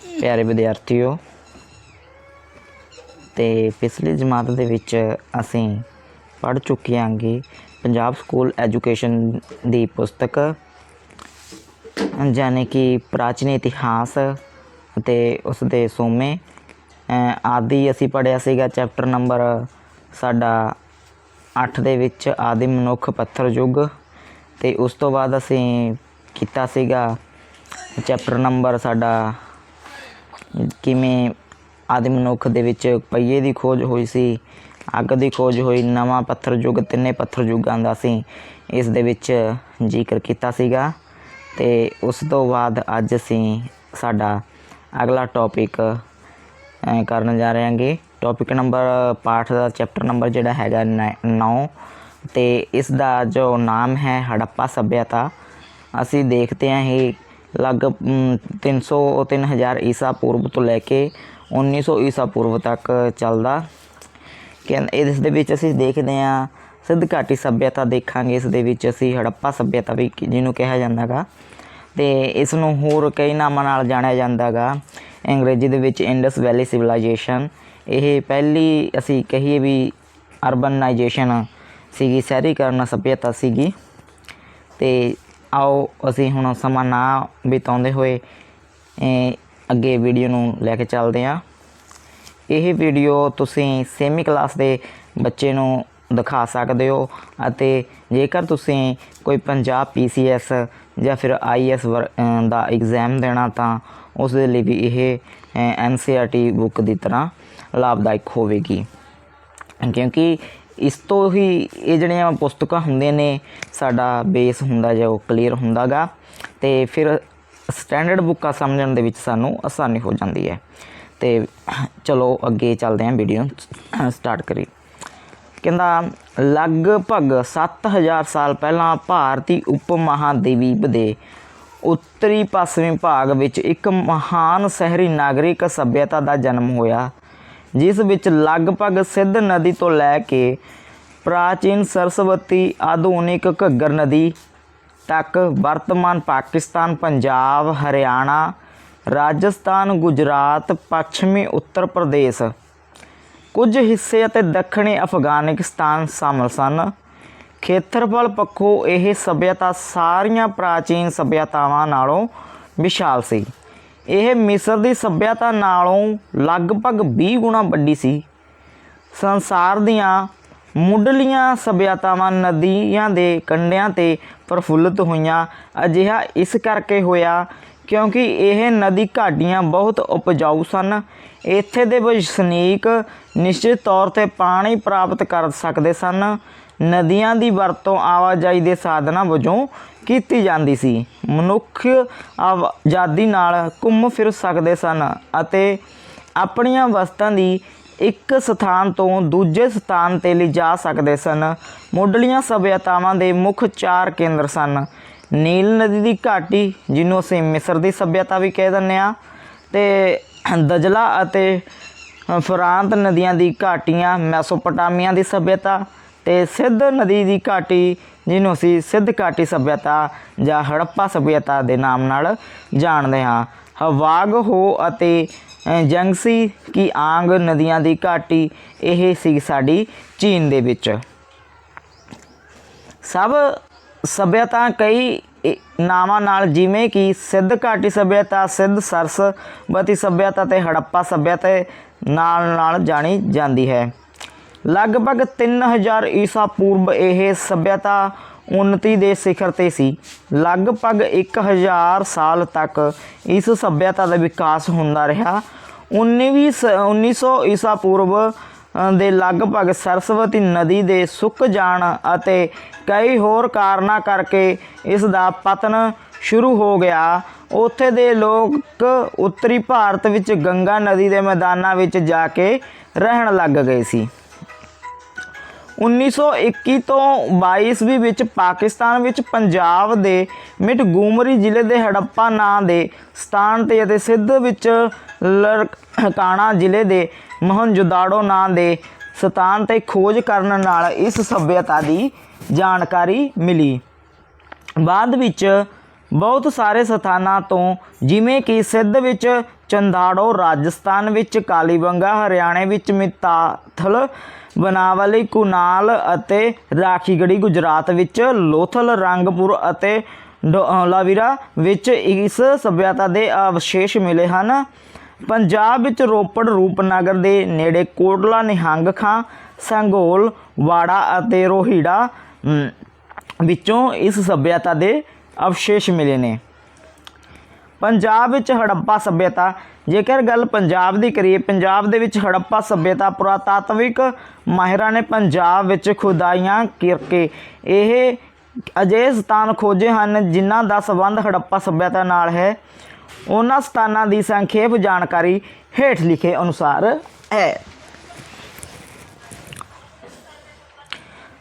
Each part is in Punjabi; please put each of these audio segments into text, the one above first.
ਪਿਆਰੇ ਵਿਦਿਆਰਥੀਓ, ਤੇ ਪਿਛਲੀ ਜਮਾਤ ਦੇ ਵਿੱਚ ਅਸੀਂ ਪੜ੍ਹ ਚੁੱਕੇ ਹਾਂਗੇ ਪੰਜਾਬ ਸਕੂਲ ਐਜੂਕੇਸ਼ਨ ਦੀ ਪੁਸਤਕ, ਜਾਣੇ ਕਿ ਪ੍ਰਾਚੀਨ ਇਤਿਹਾਸ ਅਤੇ ਉਸ ਦੇ ਸੋਮੇ ਆਦਿ ਅਸੀਂ ਪੜ੍ਹਿਆ ਸੀਗਾ ਚੈਪਟਰ ਨੰਬਰ ਸਾਡਾ 8 ਦੇ ਵਿੱਚ, ਆਦਿ ਮਨੁੱਖ ਪੱਥਰ ਯੁੱਗ। ਤੇ ਉਸ ਤੋਂ ਬਾਅਦ ਅਸੀਂ ਕੀਤਾ ਸੀਗਾ ਚੈਪਟਰ ਨੰਬਰ ਸਾਡਾ ਕਿਵੇਂ ਆਦਿ ਮਨੁੱਖ ਦੇ ਵਿੱਚ ਪਹੀਏ ਦੀ ਖੋਜ ਹੋਈ ਸੀ, ਅੱਗ ਦੀ ਖੋਜ ਹੋਈ, ਨਵਾਂ ਪੱਥਰ ਯੁੱਗ, ਤਿੰਨੇ ਪੱਥਰ ਯੁੱਗਾਂ ਦਾ ਅਸੀਂ ਇਸ ਦੇ ਵਿੱਚ ਜ਼ਿਕਰ ਕੀਤਾ ਸੀਗਾ। ਤੇ ਉਸ ਤੋਂ ਬਾਅਦ ਅੱਜ ਅਸੀਂ ਸਾਡਾ ਅਗਲਾ ਟੌਪਿਕ ਕਰਨ ਜਾ ਰਹੇ ਹਾਂਗੇ ਟੌਪਿਕ ਨੰਬਰ ਪਾਠ ਦਾ ਚੈਪਟਰ ਨੰਬਰ ਜਿਹੜਾ ਹੈਗਾ 9 ਤੇ ਇਸ ਦਾ ਜੋ ਨਾਮ ਹੈ ਹੜੱਪਾ ਸਭਿਅਤਾ, ਅਸੀਂ ਦੇਖਦੇ ਹਾਂ ਇਹ ਲਗ 300 3000 ਈਸਾ ਪੂਰਬ ਤੋਂ ਲੈ ਕੇ 1900 ਈਸਾ ਪੂਰਬ ਤੱਕ ਚੱਲਦਾ। ਕਿ ਇਸ ਦੇ ਵਿੱਚ ਅਸੀਂ ਦੇਖਦੇ ਹਾਂ, ਸਿੱਧ ਘਾਟੀ ਸੱਭਿਅਤਾ ਦੇਖਾਂਗੇ, ਇਸ ਦੇ ਵਿੱਚ ਅਸੀਂ ਹੜੱਪਾ ਸੱਭਿਅਤਾ ਵੀ ਜਿਹਨੂੰ ਕਿਹਾ ਜਾਂਦਾਗਾ। ਤੇ ਇਸ ਨੂੰ ਹੋਰ ਕਈ ਨਾਮਾਂ ਨਾਲ ਜਾਣਿਆ ਜਾਂਦਾਗਾ। ਅੰਗਰੇਜ਼ੀ ਦੇ ਵਿੱਚ ਇੰਡਸ ਵੈਲੀ ਸਿਵਲਾਈਜੇਸ਼ਨ, ਇਹ ਪਹਿਲੀ ਅਸੀਂ ਕਹੀਏ ਵੀ ਅਰਬਨਾਈਜੇਸ਼ਨ ਸੀਗੀ, ਸ਼ਹਿਰੀਕਰਨ ਸੱਭਿਅਤਾ ਸੀਗੀ। ਤੇ ਆਓ, ਅਸੀਂ ਹੁਣ ਸਮਾਂ ਨਾ ਬਿਤਾਉਂਦੇ ਹੋਏ ਅੱਗੇ ਵੀਡੀਓ ਨੂੰ ਲੈ ਕੇ ਚੱਲਦੇ ਹਾਂ। ਇਹ ਵੀਡੀਓ ਤੁਸੀਂ ਸੇਮੀ ਕਲਾਸ ਦੇ ਬੱਚੇ ਨੂੰ ਦਿਖਾ ਸਕਦੇ ਹੋ ਅਤੇ ਜੇਕਰ ਤੁਸੀਂ ਕੋਈ ਪੰਜਾਬ ਪੀਸੀਐਸ ਜਾਂ ਫਿਰ ਆਈਐਸ ਦਾ ਐਗਜ਼ਾਮ ਦੇਣਾ ਤਾਂ ਉਸ ਦੇ ਲਈ ਵੀ ਇਹ ਐਨਸੀਆਰਟੀ ਬੁੱਕ ਦੀ ਤਰ੍ਹਾਂ ਲਾਭਦਾਇਕ ਹੋਵੇਗੀ। ਕਿਉਂਕਿ ਇਸ ਤੋਂ ਹੀ ਇਹ ਜਿਹੜੀਆਂ ਪੁਸਤਕਾਂ ਹੁੰਦੀਆਂ ਨੇ, ਸਾਡਾ ਬੇਸ ਹੁੰਦਾ ਜੋ ਕਲੀਅਰ ਹੁੰਦਾਗਾ। ਤੇ ਫਿਰ ਸਟੈਂਡਰਡ ਬੁੱਕਾਂ ਸਮਝਣ ਦੇ ਵਿੱਚ ਸਾਨੂੰ ਆਸਾਨੀ ਹੋ ਜਾਂਦੀ ਹੈ। ਤੇ ਚਲੋ ਅੱਗੇ ਚੱਲਦੇ ਹਾਂ ਵੀਡੀਓ ਸਟਾਰਟ ਕਰੀ ਕਹਿੰਦਾ, ਲਗਭਗ 7000 ਸਾਲ ਪਹਿਲਾਂ ਭਾਰਤੀ ਉਪ ਮਹਾਦੀਪ ਦੇ ਉੱਤਰੀ ਪੱਛਮੀ ਭਾਗ ਵਿੱਚ ਇੱਕ ਮਹਾਨ ਸ਼ਹਿਰੀ ਨਾਗਰਿਕ ਸਭਿਅਤਾ ਦਾ ਜਨਮ ਹੋਇਆ। ਜਿਸ ਵਿੱਚ ਲਗਭਗ ਸਿੱਧ ਨਦੀ ਤੋਂ ਲੈ ਕੇ ਪ੍ਰਾਚੀਨ ਸਰਸਵਤੀ ਆਧੁਨਿਕ ਘੱਗਰ ਨਦੀ ਤੱਕ ਵਰਤਮਾਨ ਪਾਕਿਸਤਾਨ, ਪੰਜਾਬ, ਹਰਿਆਣਾ, ਰਾਜਸਥਾਨ, ਗੁਜਰਾਤ, ਪੱਛਮੀ ਉੱਤਰ ਪ੍ਰਦੇਸ਼ ਕੁਝ ਹਿੱਸੇ ਅਤੇ ਦੱਖਣੀ ਅਫਗਾਨਿਸਤਾਨ ਸ਼ਾਮਲ ਸਨ। ਖੇਤਰਫਲ ਪੱਖੋਂ ਇਹ ਸਭਿਅਤਾ ਸਾਰੀਆਂ ਪ੍ਰਾਚੀਨ ਸਭਿਅਤਾਵਾਂ ਨਾਲੋਂ ਵਿਸ਼ਾਲ ਸੀ। ਇਹ ਮਿਸਰ ਦੀ ਸੱਭਿਅਤਾ ਨਾਲੋਂ ਲਗਭਗ 20 ਗੁਣਾ ਵੱਡੀ ਸੀ। ਸੰਸਾਰ ਦੀਆਂ ਮੁੱਢਲੀਆਂ ਸਭਿਅਤਾਵਾਂ ਨਦੀਆਂ ਦੇ ਕੰਢਿਆਂ ਤੇ ਪ੍ਰਫੁੱਲਤ ਹੋਈਆਂ। ਅਜਿਹਾ ਇਸ ਕਰਕੇ ਹੋਇਆ ਕਿਉਂਕਿ ਇਹ ਨਦੀ ਘਾਟੀਆਂ ਬਹੁਤ ਉਪਜਾਊ ਸਨ। ਇੱਥੇ ਦੇ ਵਸਨੀਕ ਨਿਸ਼ਚਿਤ ਤੌਰ ਤੇ ਪਾਣੀ ਪ੍ਰਾਪਤ ਕਰ ਸਕਦੇ ਸਨ। ਨਦੀਆਂ ਦੀ ਵਰਤੋਂ ਆਵਾਜਾਈ ਦੇ ਸਾਧਨਾਂ ਵਜੋਂ ਕੀਤੀ ਜਾਂਦੀ ਸੀ। ਮਨੁੱਖ ਆਜ਼ਾਦੀ ਨਾਲ ਘੁੰਮ ਫਿਰ ਸਕਦੇ ਸਨ ਅਤੇ ਆਪਣੀਆਂ ਵਸਤਾਂ ਦੀ ਇੱਕ ਸਥਾਨ ਤੋਂ ਦੂਜੇ ਸਥਾਨ ਤੇ ਲਿਜਾ ਸਕਦੇ ਸਨ। ਮੁੱਢਲੀਆਂ ਸਭਿਅਤਾਵਾਂ ਦੇ ਮੁੱਖ ਚਾਰ ਕੇਂਦਰ ਸਨ। ਨੀਲ ਨਦੀ ਦੀ ਘਾਟੀ, ਜਿਹਨੂੰ ਅਸੀਂ ਮਿਸਰ ਦੀ ਸਭਿਅਤਾ ਵੀ ਕਹਿ ਦਿੰਦੇ ਆ ਤੇ ਦਜਲਾ ਅਤੇ ਫਰਾਂਤ ਨਦੀਆਂ ਦੀ ਘਾਟੀਆਂ, ਮੈਸੋਪੋਟਾਮੀਆ ਦੀ ਸਭਿਅਤਾ ਤੇ ਸਿੱਧ ਨਦੀ ਦੀ ਘਾਟੀ, ਜਿਹਨੂੰ ਅਸੀਂ ਸਿੱਧ ਘਾਟੀ ਸਭਿਅਤਾ ਜਾਂ ਹੜੱਪਾ ਸਭਿਅਤਾ ਦੇ ਨਾਮ ਨਾਲ ਜਾਣਦੇ ਹਾਂ। ਹਵਾਗ ਹੋ ਅਤੇ ਜੰਗਸੀ ਕੀ ਆਂਗ ਨਦੀਆਂ ਦੀ ਘਾਟੀ, ਇਹ ਸੀ ਸਾਡੀ ਚੀਨ ਦੇ ਵਿੱਚ। ਸਭ ਸਭਿਅਤਾ ਕਈ ਨਾਵਾਂ ਨਾਲ ਜਿਵੇਂ ਕਿ ਸਿੱਧ ਘਾਟੀ ਸਭਿਅਤਾ, ਸਿੱਧ ਸਰਸਵਤੀ ਸਭਿਅਤਾ ਤੇ ਹੜੱਪਾ ਸਭਿਅਤਾ ਨਾਲ ਨਾਲ ਜਾਣੀ ਜਾਂਦੀ ਹੈ। ਲਗਭਗ 3000 ਈਸਾ ਪੂਰਬ ਇਹ ਸਭਿਅਤਾ ਉન્નਤੀ ਦੇ ਸਿਖਰ ਤੇ ਸੀ। ਲਗਭਗ 1000 ਸਾਲ ਤੱਕ ਇਸ ਸਭਿਅਤਾ ਦਾ ਵਿਕਾਸ ਹੁੰਦਾ ਰਿਹਾ। 19ਵੀਂ ਸ- 1900 ਈਸਾ ਪੂਰਬ ਦੇ ਲਗਭਗ ਸਰਸਵਤੀ ਨਦੀ ਦੇ ਸੁੱਕ ਜਾਣ ਅਤੇ ਕਈ ਹੋਰ ਕਾਰਨਾਂ ਕਰਕੇ ਇਸ ਦਾ ਪਤਨ ਸ਼ੁਰੂ ਹੋ ਗਿਆ। ਉੱਥੇ ਦੇ ਲੋਕ ਉੱਤਰੀ ਭਾਰਤ ਵਿੱਚ ਗੰਗਾ ਨਦੀ ਦੇ ਮੈਦਾਨਾਂ ਵਿੱਚ ਜਾ ਕੇ ਰਹਿਣ ਲੱਗ ਗਏ ਸੀ। 1921 ਤੋਂ 22ਵੀਂ ਵਿੱਚ ਪਾਕਿਸਤਾਨ ਵਿੱਚ ਪੰਜਾਬ ਦੇ ਮਿਟਗੂਮਰੀ ਜ਼ਿਲ੍ਹੇ ਦੇ ਹੜੱਪਾ ਨਾਂ ਦੇ ਸਥਾਨ ਤੇ ਅਤੇ ਸਿੱਧ ਵਿੱਚ ਲਰਕਾਣਾ ਜ਼ਿਲ੍ਹੇ ਦੇ ਮਹਨਜੋਦਾੜੋ ਨਾਂ ਦੇ ਸਥਾਨ ਤੇ ਖੋਜ ਕਰਨ ਨਾਲ ਇਸ ਸਭਿਅਤਾ ਦੀ ਜਾਣਕਾਰੀ ਮਿਲੀ। ਬਾਅਦ ਵਿੱਚ ਬਹੁਤ ਸਾਰੇ ਸਥਾਨਾਂ ਤੋਂ ਜਿਵੇਂ ਕਿ ਸਿੱਧ ਵਿੱਚ ਚੰਦਾੜੋ, ਰਾਜਸਥਾਨ ਵਿੱਚ ਕਾਲੀਬੰਗਾ, ਹਰਿਆਣੇ ਵਿੱਚ ਮਿਤਾਥਲ ਬਨਾਵਲੀ, ਕੁਨਾਲ ਅਤੇ ਰਾਖੀਗੜੀ ਗੁਜਰਾਤ ਵਿੱਚ ਲੋਥਲ, ਰੰਗਪੁਰ ਅਤੇ ਡੋਲਾਵੀਰਾ ਵਿੱਚ ਇਸ ਸਭਿਅਤਾ ਦੇ ਅਵਸ਼ੇਸ਼ ਮਿਲੇ ਹਨ। ਪੰਜਾਬ ਵਿੱਚ ਰੋਪੜ ਰੂਪਨਗਰ ਦੇ ਨੇੜੇ ਕੋਟਲਾ, ਨਿਹੰਗ ਖਾਂ, ਸੰਗੋਲ, ਵਾੜਾ ਅਤੇ ਰੋਹੀੜਾ ਵਿੱਚੋਂ ਇਸ ਸਭਿਅਤਾ ਦੇ ਅਵਸ਼ੇਸ਼ ਮਿਲੇ ਨੇ। ਪੰਜਾਬ ਵਿੱਚ ਹੜੱਪਾ ਸੱਭਿਅਤਾ, ਜੇਕਰ ਗੱਲ ਪੰਜਾਬ ਦੀ ਕਰੀਏ, ਪੰਜਾਬ ਦੇ ਵਿੱਚ ਹੜੱਪਾ ਸੱਭਿਅਤਾ ਪੁਰਾਤਾਤਵਿਕ ਮਾਹਿਰਾਂ ਨੇ ਪੰਜਾਬ ਵਿੱਚ ਖੁਦਾਈਆਂ ਕਰਕੇ ਇਹ ਅਜਿਹੇ ਸਥਾਨ ਖੋਜੇ ਹਨ ਜਿਨ੍ਹਾਂ ਦਾ ਸੰਬੰਧ ਹੜੱਪਾ ਸੱਭਿਅਤਾ ਨਾਲ ਹੈ। ਉਹਨਾਂ ਸਥਾਨਾਂ ਦੀ ਸੰਖੇਪ ਜਾਣਕਾਰੀ ਹੇਠ ਲਿਖੇ ਅਨੁਸਾਰ ਹੈ।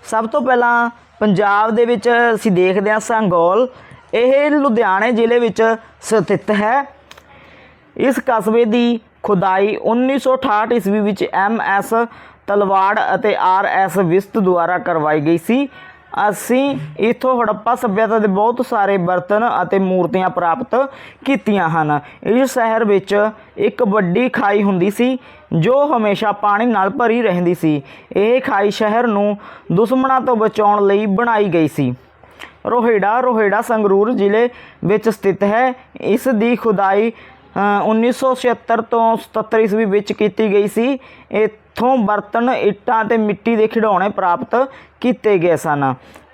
ਸਭ ਤੋਂ ਪਹਿਲਾਂ ਪੰਜਾਬ ਦੇ ਵਿੱਚ ਅਸੀਂ ਦੇਖਦੇ ਹਾਂ ਸੰਗੋਲ ਇਹ ਲੁਧਿਆਣੇ ਜ਼ਿਲ੍ਹੇ ਵਿੱਚ ਸਥਿਤ ਹੈ। ਇਸ ਕਸਬੇ ਦੀ ਖੁਦਾਈ 1968 ਈਸਵੀ ਵਿੱਚ ਐਮ ਐਸ ਤਲਵਾੜ ਅਤੇ ਆਰ ਐਸ ਵਿਸਤ ਦੁਆਰਾ ਕਰਵਾਈ ਗਈ ਸੀ। ਅਸੀਂ ਇਥੋਂ ਹੜੱਪਾ ਸੱਭਿਅਤਾ ਦੇ ਬਹੁਤ ਸਾਰੇ ਬਰਤਨ ਅਤੇ ਮੂਰਤੀਆਂ ਪ੍ਰਾਪਤ ਕੀਤੀਆਂ ਹਨ। ਇਸ ਸ਼ਹਿਰ ਵਿੱਚ ਇੱਕ ਵੱਡੀ ਖਾਈ ਹੁੰਦੀ ਸੀ, ਜੋ ਹਮੇਸ਼ਾ ਪਾਣੀ ਨਾਲ ਭਰੀ ਰਹਿੰਦੀ ਸੀ। ਇਹ ਖਾਈ ਸ਼ਹਿਰ ਨੂੰ ਦੁਸ਼ਮਣਾਂ ਤੋਂ ਬਚਾਉਣ ਲਈ ਬਣਾਈ ਗਈ ਸੀ। ਰੋਹਿੜਾ ਰੋਹਿੜਾ ਸੰਗਰੂਰ ਜ਼ਿਲ੍ਹੇ ਵਿੱਚ ਸਥਿਤ ਹੈ। ਇਸ ਦੀ ਖੁਦਾਈ ਅ, 1976 ਤੋਂ 77 ਈਸਵੀ ਵਿੱਚ ਕੀਤੀ ਗਈ ਸੀ। ਇੱਥੋਂ ਬਰਤਨ ਇੱਟਾਂ ਤੇ ਮਿੱਟੀ ਦੇ ਖਿਡੌਣੇ ਪ੍ਰਾਪਤ ਕੀਤੇ ਗਏ ਸਨ।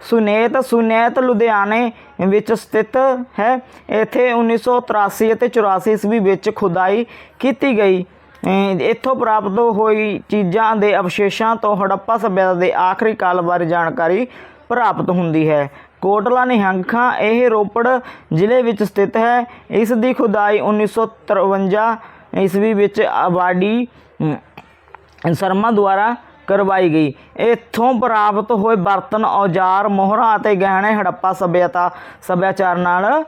ਸੁਨੇਤ ਸੁਨੇਤ ਲੁਧਿਆਣੇ ਵਿੱਚ ਸਥਿਤ ਹੈ। ਇੱਥੇ 1983 ਅਤੇ 84 ਈਸਵੀ ਵਿੱਚ ਖੁਦਾਈ ਕੀਤੀ ਗਈ। ਇੱਥੋਂ ਪ੍ਰਾਪਤ ਹੋਈ ਚੀਜ਼ਾਂ ਦੇ ਅਵਸ਼ੇਸ਼ਾਂ ਤੋਂ ਹੜੱਪਾ ਸਭਿਅਤਾ ਦੇ ਆਖਰੀ ਕਾਲ ਬਾਰੇ ਜਾਣਕਾਰੀ ਪ੍ਰਾਪਤ ਹੁੰਦੀ ਹੈ। ਕੋਟਲਾ ਨਿਹੰਗ ਖਾਂ, ਇਹ ਰੋਪੜ ਜ਼ਿਲ੍ਹੇ ਵਿੱਚ ਸਥਿਤ ਹੈ। ਇਸ ਦੀ ਖੁਦਾਈ 1953 ਈਸਵੀ ਵਿੱਚ ਆਬਾਡੀ ਸ਼ਰਮਾ ਦੁਆਰਾ ਕਰਵਾਈ ਗਈ। ਇੱਥੋਂ ਪ੍ਰਾਪਤ ਹੋਏ ਬਰਤਨ, ਔਜ਼ਾਰ, ਮੋਹਰਾਂ ਅਤੇ ਗਹਿਣੇ ਹੜੱਪਾ ਸਭਿਅਤਾ, ਸੱਭਿਆਚਾਰ ਨਾਲ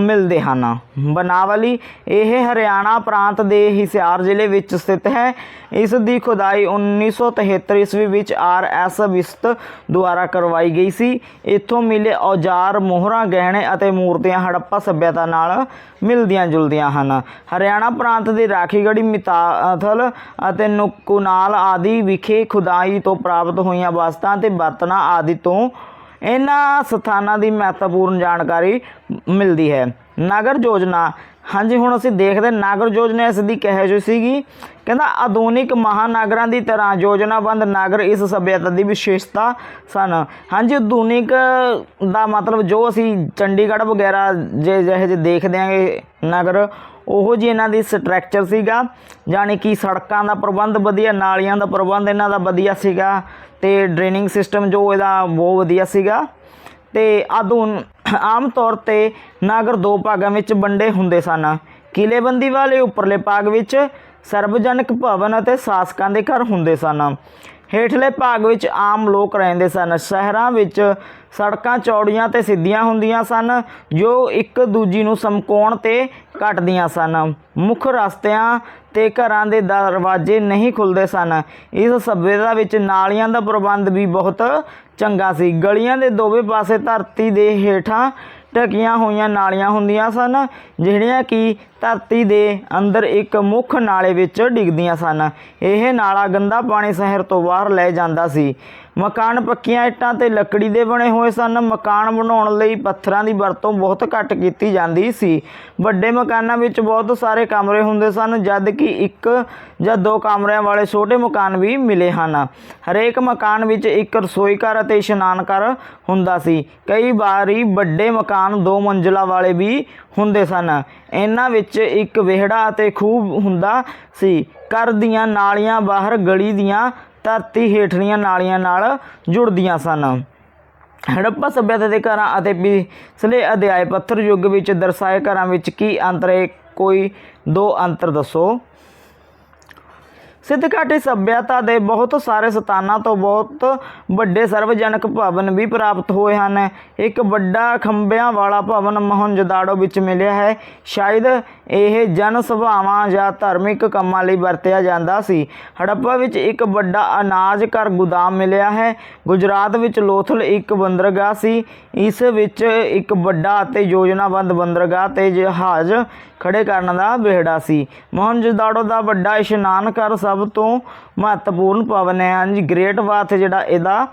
ਮਿਲਦੇ ਹਨ। ਬਨਾਵਲੀ ਇਹ ਹਰਿਆਣਾ ਪ੍ਰਾਂਤ ਦੇ ਹਿਸਾਰ ਜ਼ਿਲ੍ਹੇ ਵਿੱਚ ਸਥਿਤ ਹੈ। ਇਸ ਦੀ ਖੁਦਾਈ 1973 ਈਸਵੀ ਵਿੱਚ ਆਰ ਐਸ ਵਿਸਤ ਦੁਆਰਾ ਕਰਵਾਈ ਗਈ ਸੀ। ਇੱਥੋਂ ਮਿਲੇ ਔਜ਼ਾਰ, ਮੋਹਰਾਂ, ਗਹਿਣੇ ਅਤੇ ਮੂਰਤੀਆਂ ਹੜੱਪਾ ਸੱਭਿਅਤਾ ਨਾਲ ਮਿਲਦੀਆਂ ਜੁਲਦੀਆਂ ਹਨ। ਹਰਿਆਣਾ ਪ੍ਰਾਂਤ ਦੇ ਰਾਖੀਗੜੀ ਮਿਤਾਥਲ ਅਤੇ ਨੁਕੁਨਾਲ ਆਦਿ ਵਿਖੇ ਖੁਦਾਈ ਤੋਂ ਪ੍ਰਾਪਤ ਹੋਈਆਂ ਵਸਤਾਂ ਤੇ ਬਰਤਨਾਂ ਆਦਿ ਤੋਂ ਇਹਨਾਂ ਸਥਾਨਾਂ ਦੀ ਮਹੱਤਵਪੂਰਨ ਜਾਣਕਾਰੀ ਮਿਲਦੀ ਹੈ। ਨਗਰ ਯੋਜਨਾ। ਹਾਂਜੀ, ਹੁਣ ਅਸੀਂ ਦੇਖਦੇ ਨਾਗਰ ਯੋਜਨਾ ਇਸ ਦੀ ਕਿਹੋ ਜਿਹੀ ਸੀਗੀ? ਕਹਿੰਦਾ, ਆਧੁਨਿਕ ਮਹਾਨਗਰਾਂ ਦੀ ਤਰ੍ਹਾਂ ਯੋਜਨਾਬੰਦ ਨਗਰ ਇਸ ਸਭਿਅਤਾ ਦੀ ਵਿਸ਼ੇਸ਼ਤਾ ਸਨ। ਹਾਂਜੀ, ਆਧੁਨਿਕ ਦਾ ਮਤਲਬ ਜੋ ਅਸੀਂ ਚੰਡੀਗੜ੍ਹ ਵਗੈਰਾ ਜੇ ਜਿਹੇ ਜਿਹੇ ਦੇਖਦੇ ਆਂਗੇ ਨਗਰ ਉਹੋ ਜੀ ਇਹਨਾਂ ਦੀ ਸਟਰਕਚਰ ਸੀਗਾ ਯਾਨੀ ਕਿ ਸੜਕਾਂ ਦਾ ਪ੍ਰਬੰਧ ਵਧੀਆ, ਨਾਲੀਆਂ ਦਾ ਪ੍ਰਬੰਧ ਇਹਨਾਂ ਦਾ ਵਧੀਆ ਸੀਗਾ, ਤੇ ਡਰੇਨਿੰਗ ਸਿਸਟਮ ਜੋ ਇਹਦਾ ਬਹੁਤ ਵਧੀਆ ਸੀਗਾ। ਤੇ ਆਧੁਨ, ਆਮ ਤੌਰ ਤੇ ਨਗਰ ਦੋ ਭਾਗਾਂ ਵਿੱਚ ਵੰਡੇ ਹੁੰਦੇ ਸਨ। ਕਿਲੇਬੰਦੀ ਵਾਲੇ ਉੱਪਰਲੇ ਭਾਗ ਵਿੱਚ ਸਰਵਜਨਕ ਭਵਨ ਅਤੇ ਸ਼ਾਸਕਾਂ ਦੇ ਘਰ ਹੁੰਦੇ ਸਨ। ਹੇਠਲੇ ਭਾਗ ਵਿੱਚ ਆਮ ਲੋਕ ਰਹਿੰਦੇ ਸਨ। ਸ਼ਹਿਰਾਂ ਵਿੱਚ ਸੜਕਾਂ, ਚੌੜੀਆਂ ਤੇ ਸਿੱਧੀਆਂ ਹੁੰਦੀਆਂ ਸਨ, ਜੋ ਇੱਕ ਦੂਜੀ ਨੂੰ ਸਮਕੋਣ ਤੇ ਕੱਟਦੀਆਂ ਸਨ। ਮੁੱਖ ਰਸਤਿਆਂ ਤੇ ਘਰਾਂ ਦੇ ਦਰਵਾਜ਼ੇ ਨਹੀਂ ਖੁੱਲਦੇ ਸਨ। ਇਸ ਸਭਿਅਤਾ ਵਿੱਚ ਨਾਲੀਆਂ ਦਾ ਪ੍ਰਬੰਧ ਵੀ ਬਹੁਤ ਚੰਗਾ ਸੀ। ਗਲੀਆਂ ਦੇ ਦੋਵੇਂ ਪਾਸੇ ਧਰਤੀ ਦੇ ਹੇਠਾਂ ਢਕੀਆਂ ਹੋਈਆਂ ਨਾਲੀਆਂ ਹੁੰਦੀਆਂ ਸਨ, ਜਿਹੜੀਆਂ ਕਿ ਧਰਤੀ ਦੇ ਅੰਦਰ ਇੱਕ ਮੁੱਖ ਨਾਲੇ ਵਿੱਚ ਡਿੱਗਦੀਆਂ ਸਨ। ਇਹ ਨਾਲਾ ਗੰਦਾ ਪਾਣੀ ਸ਼ਹਿਰ ਤੋਂ ਬਾਹਰ ਲੈ ਜਾਂਦਾ ਸੀ। ਮਕਾਨ ਪੱਕੀਆਂ ਇੱਟਾਂ ਤੇ ਲੱਕੜੀ ਦੇ ਬਣੇ ਹੋਏ ਸਨ। ਮਕਾਨ ਬਣਾਉਣ ਲਈ ਪੱਥਰਾਂ ਦੀ ਵਰਤੋਂ ਬਹੁਤ ਘੱਟ ਕੀਤੀ ਜਾਂਦੀ ਸੀ। ਵੱਡੇ ਮਕਾਨਾਂ ਵਿੱਚ ਬਹੁਤ ਸਾਰੇ ਕਮਰੇ ਹੁੰਦੇ ਸਨ, ਜਦ ਕਿ ਇੱਕ ਜਾਂ ਦੋ ਕਮਰਿਆਂ ਵਾਲੇ ਛੋਟੇ ਮਕਾਨ ਵੀ ਮਿਲੇ ਹਨ। ਹਰੇਕ ਮਕਾਨ ਵਿੱਚ ਇੱਕ ਰਸੋਈ ਘਰ ਅਤੇ ਇਸ਼ਨਾਨ ਘਰ ਹੁੰਦਾ ਸੀ। ਕਈ ਵਾਰੀ ਵੱਡੇ ਮਕਾਨ ਦੋ ਮੰਜ਼ਲਾ ਵਾਲੇ ਵੀ ਹੁੰਦੇ ਸਨ। ਇਹਨਾਂ ਵਿੱਚ ਇੱਕ ਵਿਹੜਾ ਅਤੇ ਖੂਹ ਹੁੰਦਾ ਸੀ। ਘਰ ਦੀਆਂ ਨਾਲੀਆਂ ਬਾਹਰ ਗਲੀ ਦੀਆਂ ਧਰਤੀ ਹੇਠਲੀਆਂ ਨਾਲੀਆਂ ਨਾਲ ਜੁੜਦੀਆਂ ਸਨ। ਹੜੱਪਾ ਸੱਭਿਅਤਾ ਦੇ ਘਰਾਂ ਅਤੇ ਪਿਛਲੇ ਅਧਿਆਇ ਪੱਥਰ ਯੁੱਗ ਵਿੱਚ ਦਰਸਾਏ ਘਰਾਂ ਵਿੱਚ ਕੀ ਅੰਤਰ ਹੈ, ਕੋਈ ਦੋ ਅੰਤਰ ਦੱਸੋ। ਸਿੱਧ ਘਾਟੀ ਸਭਿਅਤਾ ਦੇ ਬਹੁਤ ਸਾਰੇ ਸਥਾਨਾਂ ਤੋਂ ਬਹੁਤ ਵੱਡੇ ਸਰਵਜਨਕ ਭਵਨ ਵੀ ਪ੍ਰਾਪਤ ਹੋਏ ਹਨ। ਇੱਕ ਵੱਡਾ ਖੰਭਿਆਂ ਵਾਲਾ ਭਵਨ ਮੋਹਨਜੋਦਾੜੋ ਵਿੱਚ ਮਿਲਿਆ ਹੈ। ਸ਼ਾਇਦ ਇਹ ਜਨ ਸਭਾਵਾਂ ਜਾਂ ਧਾਰਮਿਕ ਕੰਮਾਂ ਲਈ ਵਰਤਿਆ ਜਾਂਦਾ ਸੀ। ਹੜੱਪਾ ਵਿੱਚ ਇੱਕ ਵੱਡਾ ਅਨਾਜ ਘਰ ਗੋਦਾਮ ਮਿਲਿਆ ਹੈ। ਗੁਜਰਾਤ ਵਿੱਚ ਲੋਥਲ ਇੱਕ ਬੰਦਰਗਾਹ ਸੀ। ਇਸ ਵਿੱਚ ਇੱਕ ਵੱਡਾ ਅਤੇ ਯੋਜਨਾਬੱਧ ਬੰਦਰਗਾਹ ਤੇ ਜਹਾਜ਼ ਖੜੇ ਕਰਨ ਦਾ ਵਿਹੜਾ ਸੀ। ਮੋਹਨਜੋਦਾੜੋ ਦਾ ਵੱਡਾ ਇਸ਼ਨਾਨ ਘਰ ਸਭ ਤੋਂ ਮਹੱਤਵਪੂਰਨ ਭਵਨ ਹੈ। ਹਾਂਜੀ ਗ੍ਰੇਟ ਬਾਥ ਜਿਹੜਾ ਇਹਦਾ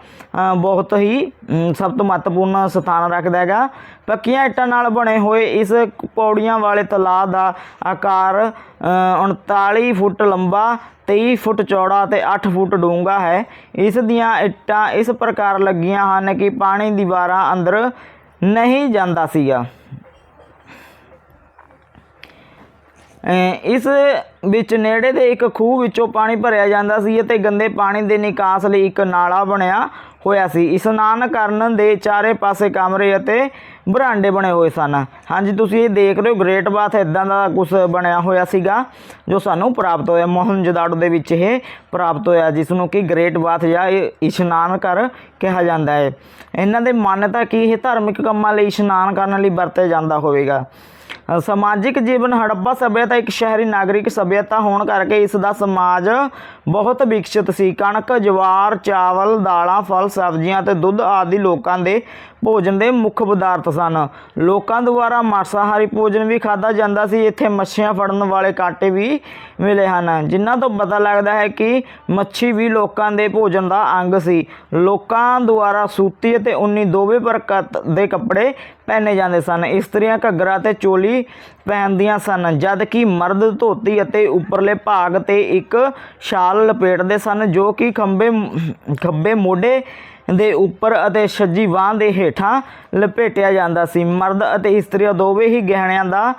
ਬਹੁਤ ਹੀ ਸਭ ਤੋਂ ਮਹੱਤਵਪੂਰਨ ਸਥਾਨ ਰੱਖਦਾ ਹੈਗਾ। ਪੱਕੀਆਂ ਇੱਟਾਂ ਨਾਲ ਬਣੇ ਹੋਏ ਇਸ ਪੌੜੀਆਂ ਵਾਲੇ ਤਲਾਅ ਦਾ ਆਕਾਰ ਅ, 39 ਫੁੱਟ ਲੰਬਾ 23 ਫੁੱਟ ਚੌੜਾ ਅਤੇ 8 ਫੁੱਟ ਡੂੰਘਾ ਹੈ। ਇਸ ਦੀਆਂ ਇੱਟਾਂ ਇਸ ਪ੍ਰਕਾਰ ਲੱਗੀਆਂ ਹਨ ਕਿ ਪਾਣੀ ਦੀਵਾਰਾਂ ਅੰਦਰ ਨਹੀਂ ਜਾਂਦਾ ਸੀਗਾ। ਇਸ ਵਿੱਚ ਨੇੜੇ ਦੇ ਇੱਕ ਖੂਹ ਵਿੱਚੋਂ ਪਾਣੀ ਭਰਿਆ ਜਾਂਦਾ ਸੀ ਅਤੇ ਗੰਦੇ ਪਾਣੀ ਦੇ ਨਿਕਾਸ ਲਈ ਇੱਕ ਨਾਲਾ ਬਣਿਆ ਹੋਇਆ ਸੀ। ਇਸ਼ਨਾਨ ਕਰਨ ਦੇ ਚਾਰੇ ਪਾਸੇ ਕਮਰੇ ਅਤੇ ਬਰਾਂਡੇ ਬਣੇ ਹੋਏ ਸਨ। ਹਾਂਜੀ, ਤੁਸੀਂ ਇਹ ਦੇਖ ਰਹੇ ਹੋ ਗ੍ਰੇਟ ਬਾਥ ਇਦਾਂ ਦਾ ਕੁਝ ਬਣਿਆ ਹੋਇਆ ਸੀਗਾ, ਜੋ ਸਾਨੂੰ ਪ੍ਰਾਪਤ ਹੋਇਆ। ਮੋਹਨਜੋਦਾੜੋ ਦੇ ਵਿੱਚ ਇਹ ਪ੍ਰਾਪਤ ਹੋਇਆ ਜਿਸ ਨੂੰ ਕਿ ਗ੍ਰੇਟ ਬਾਥ ਜਾਂ ਇਸ਼ਨਾਨ ਘਰ ਕਿਹਾ ਜਾਂਦਾ ਹੈ। ਇਹਨਾਂ ਦੇ ਮਾਨਤਾ ਕੀ ਇਹ ਧਾਰਮਿਕ ਕੰਮਾਂ ਲਈ ਇਸ਼ਨਾਨ ਕਰਨ ਲਈ ਵਰਤਿਆ ਜਾਂਦਾ ਹੋਵੇਗਾ। ਸਮਾਜਿਕ ਜੀਵਨ ਹੜੱਪਾ ਸਭਿਅਤਾ, ਇੱਕ ਸ਼ਹਿਰੀ ਨਾਗਰਿਕ ਸਭਿਅਤਾ ਹੋਣ ਕਰਕੇ ਇਸ ਦਾ ਸਮਾਜ ਬਹੁਤ ਵਿਕਸਿਤ ਸੀ। ਕਣਕ, ਜਵਾਰ, ਚਾਵਲ, ਦਾਲਾਂ, ਫਲ, ਸਬਜ਼ੀਆਂ ਅਤੇ ਦੁੱਧ ਆਦਿ ਲੋਕਾਂ ਦੇ ਭੋਜਨ ਦੇ ਮੁੱਖ ਪਦਾਰਥ ਸਨ। ਲੋਕਾਂ ਦੁਆਰਾ ਮਾਸਾਹਾਰੀ ਭੋਜਨ ਵੀ ਖਾਧਾ ਜਾਂਦਾ ਸੀ। ਇੱਥੇ ਮੱਛੀਆਂ ਫੜਨ ਵਾਲੇ ਕਾਟੇ ਵੀ ਮਿਲੇ ਹਨ, ਜਿਨ੍ਹਾਂ ਤੋਂ ਪਤਾ ਲੱਗਦਾ ਹੈ ਕਿ ਮੱਛੀ ਵੀ ਲੋਕਾਂ ਦੇ ਭੋਜਨ ਦਾ ਅੰਗ ਸੀ। ਲੋਕਾਂ ਦੁਆਰਾ ਸੂਤੀ ਅਤੇ ਉਨੀ ਦੋਵੇਂ ਪ੍ਰਕਾਰ ਦੇ ਕੱਪੜੇ ਪਹਿਨੇ ਜਾਂਦੇ ਸਨ। ਇਸਤਰੀਆਂ ਘੱਗਰਾ ਤੇ ਚੋਲੀ ਪਹਿਨਦੀਆਂ ਸਨ ਜਦ ਕਿ ਮਰਦ ਧੋਤੀ ਅਤੇ ਉੱਪਰਲੇ ਭਾਗ ਤੇ ਇੱਕ ਸ਼ਾਲ ਲਪੇਟਦੇ ਸਨ, ਜੋ ਕਿ ਖੰਬੇ ਖੱਬੇ ਮੋਢੇ ਦੇ ਉੱਪਰ ਅਤੇ ਸੱਜੀ ਬਾਂਹ ਦੇ ਹੇਠਾਂ ਲਪੇਟਿਆ ਜਾਂਦਾ ਸੀ। ਮਰਦ ਅਤੇ ਇਸਤਰੀਆਂ ਦੋਵੇਂ ਹੀ ਗਹਿਣਿਆਂ ਦਾ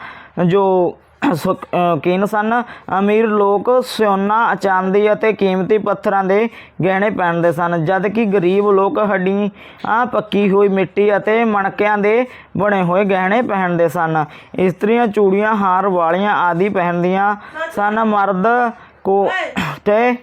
ਜੋ ਸ਼ੌਕੀਨ ਸਨ ਅਮੀਰ ਲੋਕ ਸੋਨਾ ਚਾਂਦੀ ਅਤੇ ਕੀਮਤੀ ਪੱਥਰਾਂ ਦੇ ਗਹਿਣੇ ਪਹਿਨਦੇ ਸਨ। ਜਦ ਕਿ ਗਰੀਬ ਲੋਕ ਹੱਡੀਆਂ ਪੱਕੀ ਹੋਈ ਮਿੱਟੀ ਅਤੇ ਮਣਕਿਆਂ ਦੇ ਬਣੇ ਹੋਏ ਗਹਿਣੇ ਪਹਿਨਦੇ ਸਨ। ਇਸਤਰੀਆਂ ਚੂੜੀਆਂ ਹਾਰ ਵਾਲੀਆਂ ਆਦਿ ਪਹਿਨਦੀਆਂ ਸਨ। ਮਰਦ ਕੋ ਤੇ